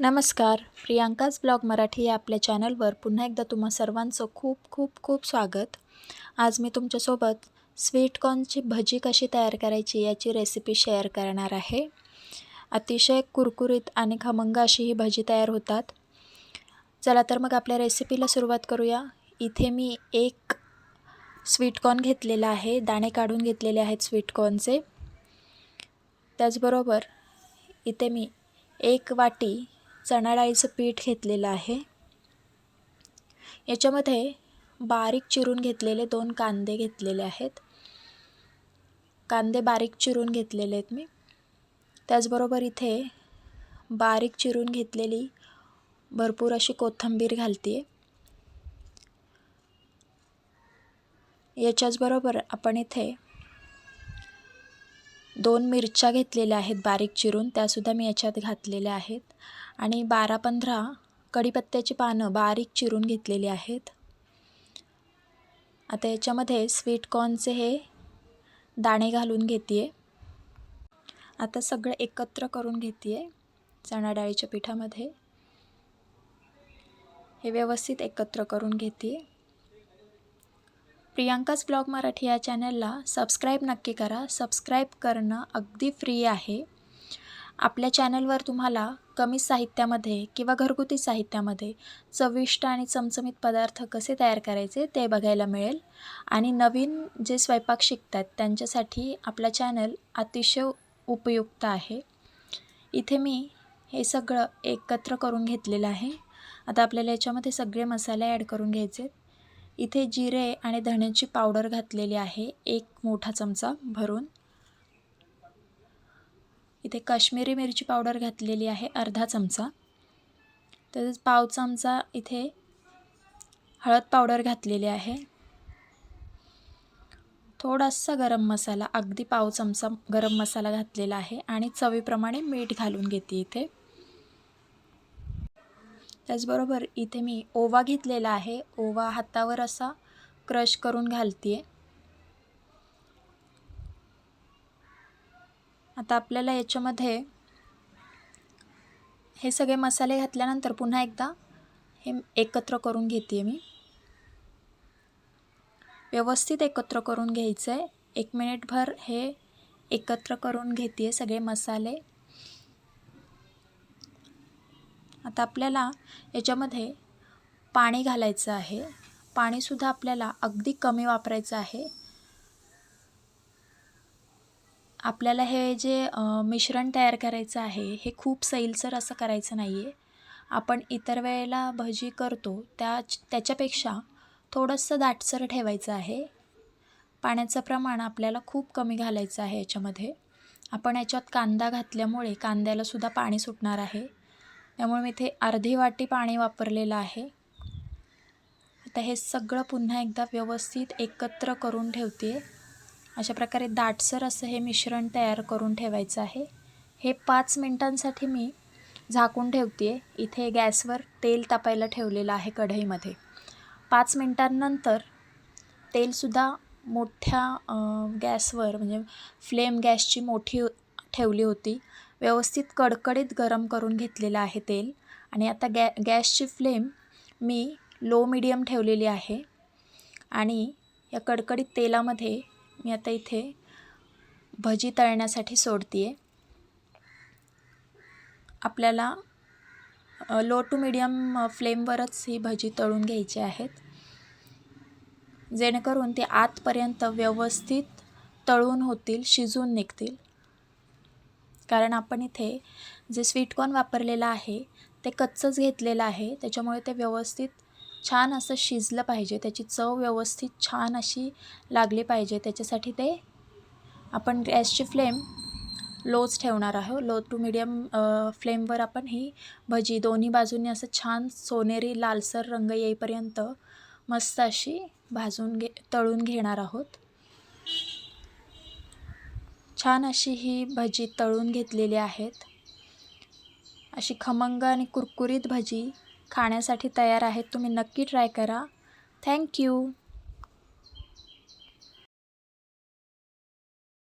नमस्कार. प्रियांकाज ब्लॉग मराठी या आपल्या चॅनलवर पुन्हा एकदा तुम्हा सर्वांचं खूप खूप खूप स्वागत. आज मी तुमच्यासोबत स्वीटकॉर्नची भजी कशी तयार करायची याची रेसिपी शेअर करणार आहे. अतिशय कुरकुरीत आणि खमंग अशी ही भजी तयार होतात. चला तर मग आपल्या रेसिपीला सुरुवात करूया. इथे मी एक स्वीटकॉर्न घेतलेला आहे. दाणे काढून घेतलेले आहेत स्वीटकॉर्नचे त्याचबरोबर इथे मी एक वाटी चणा डाळीचं पीठ घेतलेलं आहे. याच्यामध्ये बारीक चिरून घेतलेले दोन कांदे घेतलेले आहेत. कांदे बारीक चिरून घेतलेले आहेत मी. त्याचबरोबर इथे बारीक चिरून घेतलेली भरपूर अशी कोथिंबीर घालते याच्याचबरोबर आपण इथे दोन मिरच्या घेतलेल्या आहेत बारीक चिरून त्यासुद्धा मी याच्यात घातलेल्या आहेत. आणि बारा पंधरा कढीपत्त्याची पानं बारीक चिरून घेतलेली आहेत. आता याच्यामध्ये स्वीटकॉर्नचे हे दाणे घालून घेते आहे आता सगळं एकत्र करून घेते आहे चणा डाळीच्या पिठामध्ये. हे व्यवस्थित एकत्र करून घेते प्रियांकाच ब्लॉग मराठी या चॅनलला सबस्क्राईब नक्की करा. सबस्क्राईब करणं अगदी फ्री आहे. आपल्या चॅनलवर तुम्हाला कमी साहित्यामध्ये किंवा घरगुती साहित्यामध्ये चविष्ट आणि चमचमीत पदार्थ कसे तयार करायचे ते बघायला मिळेल. आणि नवीन जे स्वयंपाक शिकतात त्यांच्यासाठी आपला चॅनल अतिशय उपयुक्त आहे. इथे मी हे सगळं एकत्र करून घेतलेलं आहे. आता आपल्याला याच्यामध्ये सगळे मसाले ॲड करून घ्यायचे इथे जिरे आणि धण्याची पावडर घातलेली आहे. एक मोठा चमचा भरून. इथे काश्मीरी मिरची पावडर घातलेली आहे अर्धा चमचा. तसेच पाव चमचा इथे हळद पावडर घातलेली आहे. थोडासा गरम मसाला अगदी पाव चमचा गरम मसाला घातलेला आहे आणि चवीप्रमाणे मीठ घालून घेते इथे. त्याचबरोबर इथे मी ओवा घेतलेला आहे. ओवा हातावर असा क्रश करून घालते आता आपल्याला याच्यामध्ये हे सगळे मसाले घातल्यानंतर पुन्हा एकदा हे एकत्र करून घेते मी. व्यवस्थित एकत्र करून घ्यायचं आहे एक मिनिटभर हे एकत्र करून घेते सगळे मसाले. आता आपल्याला याच्यामध्ये पाणी घालायचं आहे. पाणीसुद्धा आपल्याला अगदी कमी वापरायचं आहे. आपल्याला हे जे मिश्रण तयार करायचं आहे हे खूप सैलसर असं करायचं नाही आहे आपण इतर वेळेला भजी करतो त्या त्याच्यापेक्षा थोडंसं दाटसर ठेवायचं आहे. पाण्याचं प्रमाण आपल्याला खूप कमी घालायचं आहे याच्यामध्ये. आपण याच्यात कांदा घातल्यामुळे कांद्यालासुद्धा पाणी सुटणार आहे. त्यामुळे मी इथे अर्धी वाटी पाणी वापरलेलं आहे. आता हे सगळं पुन्हा एकदा व्यवस्थित एकत्र करून ठेवते अशा प्रकारे दाटसर असं हे मिश्रण तयार करून ठेवायचं आहे. हे पाच मिनटांसाठी मी झाकून ठेवते इथे गॅसवर तेल तापायला ठेवलेलं आहे कढईमध्ये. पाच मिनटांनंतर तेलसुद्धा मोठ्या गॅसवर म्हणजे फ्लेम गॅसची मोठी ठेवली होती. व्यवस्थित कडकडीत गरम करून घेतलेलं आहे तेल. आणि आता गॅ गॅसची फ्लेम मी लो मिडियम ठेवलेली आहे. आणि या कडकडीत तेलामध्ये मी आता इथे भजी तळण्यासाठी सोडते आहे आपल्याला लो टू मिडियम फ्लेमवरच ही भजी तळून घ्यायची आहेत. जेणेकरून ते आतपर्यंत व्यवस्थित तळून होतील शिजून निघतील. कारण आपण इथे जे स्वीटकॉर्न वापरलेलं आहे ते कच्चंच घेतलेलं आहे. त्याच्यामुळे ते व्यवस्थित छान असं शिजलं पाहिजे. त्याची चव व्यवस्थित छान अशी लागली पाहिजे. त्याच्यासाठी ते आपण गॅसची फ्लेम लोच ठेवणार आहोत. लो टू मिडियम फ्लेमवर आपण ही भजी दोन्ही बाजूंनी असं छान सोनेरी लालसर रंग येईपर्यंत मस्त अशी भाजून घे तळून घेणार आहोत. छान अशी ही भजी तळून घेतलेली आहेत. अशी खमंग आणि कुरकुरीत भजी खाण्यासाठी तयार आहेत. तुम्ही नक्की ट्राय करा. थँक्यू